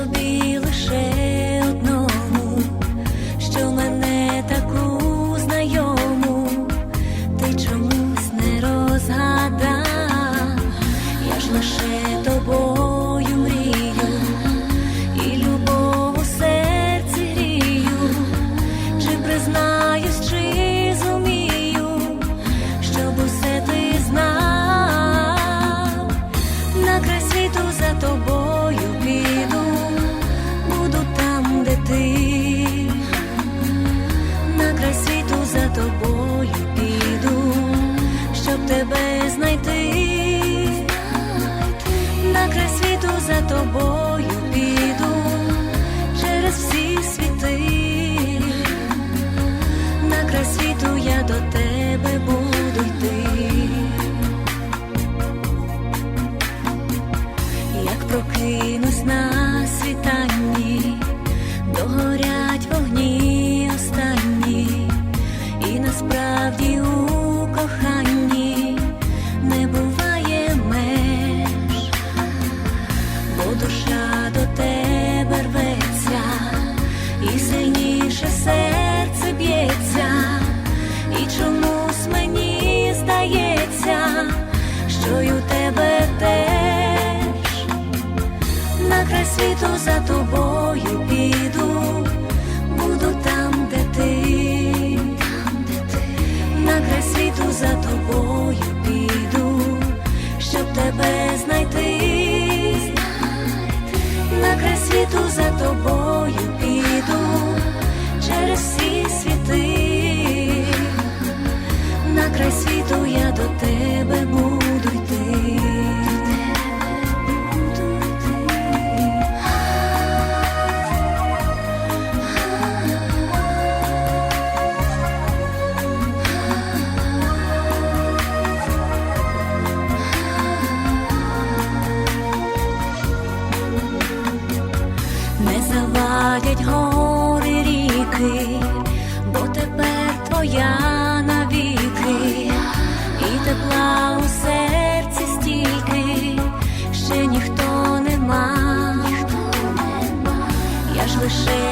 will be look proclino. за тобою піду, буду там, де ти, там, де ти, на край світу за тобою піду, щоб тебе знайти, знайти. на край світу за тобою. Плавлять гори ріки, бо тепер твоя навіки, і тепла у серці стільки, ще ніхто нема, ніхто нема, я ж лише.